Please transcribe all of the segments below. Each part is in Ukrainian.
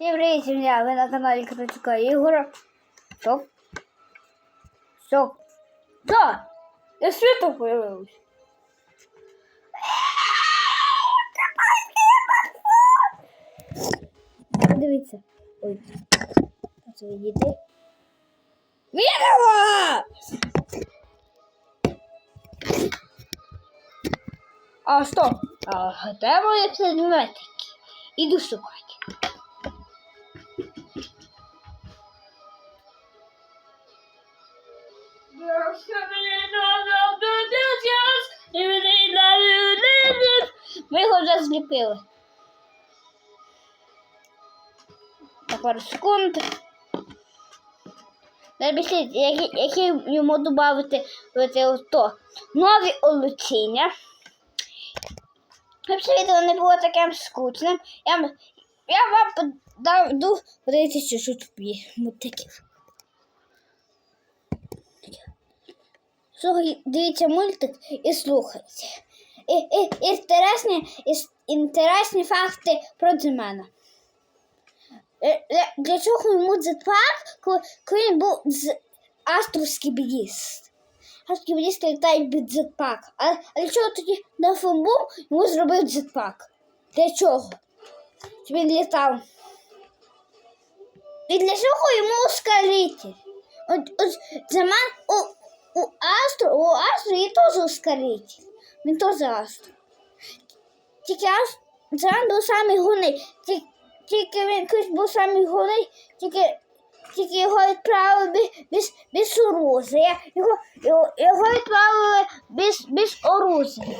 Всім привіт, сім'я! Ви на каналі Крутика Ігора. Стоп. Стоп. Да! Я світло появилось. Дивіться. Ой. Це відійти. Відео! А стоп. А де мої предметики? Іду шукати. Ми його вже зліпили. Так, пару секунд. Напишіть, які, які йому додати то нові олучіння. Це відео не було таким скучним. Я, я вам ду подивитися чуть Слухай, дивіться мультик і слухайте. І, і, інтересні, і, інтересні факти про Дзимена. Е, Для чого йому дзетпак, коли, коли він був з астровський бігіст? Астровські бігісти літають без дзетпак. А, для чого тоді на фомбу йому зробив дзетпак? Для чого? Щоб він літав. І для чого йому ускоритель? От, от Дзиман у, у Астро, у Астро є теж ускоритель. Він теж Астро. Тільки Астро, Дзиман був самий головний. Тільки тільки він колись був самий головний, тільки, тільки його відправили без, без, оружия. Його, його, його відправили без, без оружия.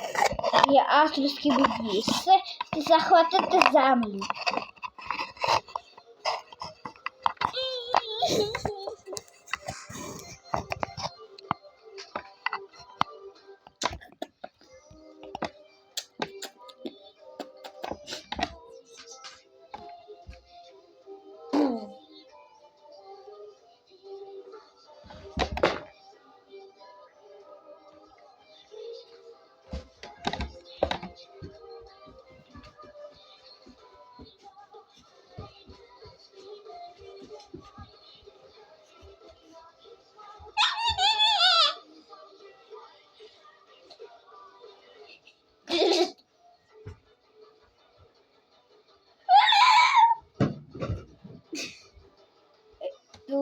Є авторські бійці захватити землю.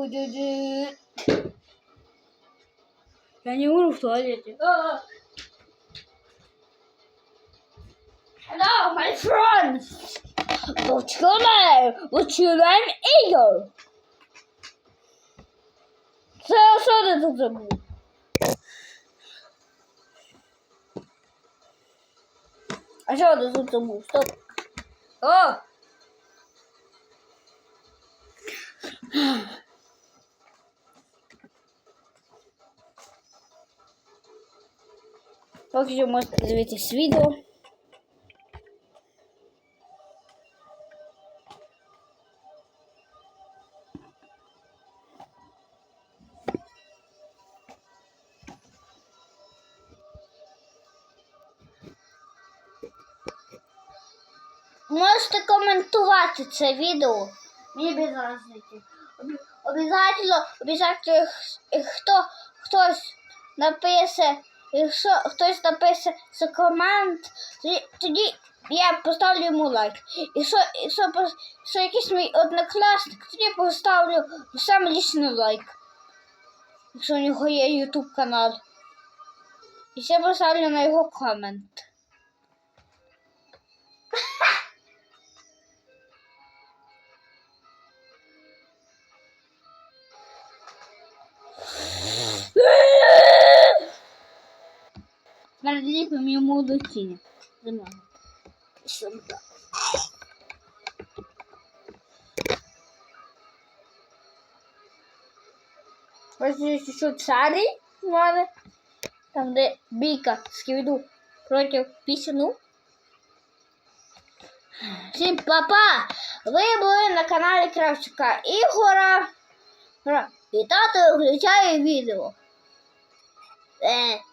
Ду-ду-ду. Я не умру в туалете. Hello, my friends. What's your name? What's your name, Igor? Це що ти тут забув? А що ти тут забув? Стоп. О! Поки що можете подивитись відео. Можете коментувати це відео. Мені без разниці. Об- Обязательно, обязательно, хто хтось напише, якщо хтось напише за комент, тоді, я поставлю йому лайк. Якщо, якщо, якщо якийсь мій однокласник, тоді я поставлю сам лічний лайк. Якщо у нього є YouTube канал. І ще поставлю на його комент. Переліпимо йому до тіні. Є ще царі в мене. Там, де бійка скивіду проти пісюну. Всім папа! Ви були на каналі Кравчука Ігора. Ра. І тато включає відео. Е.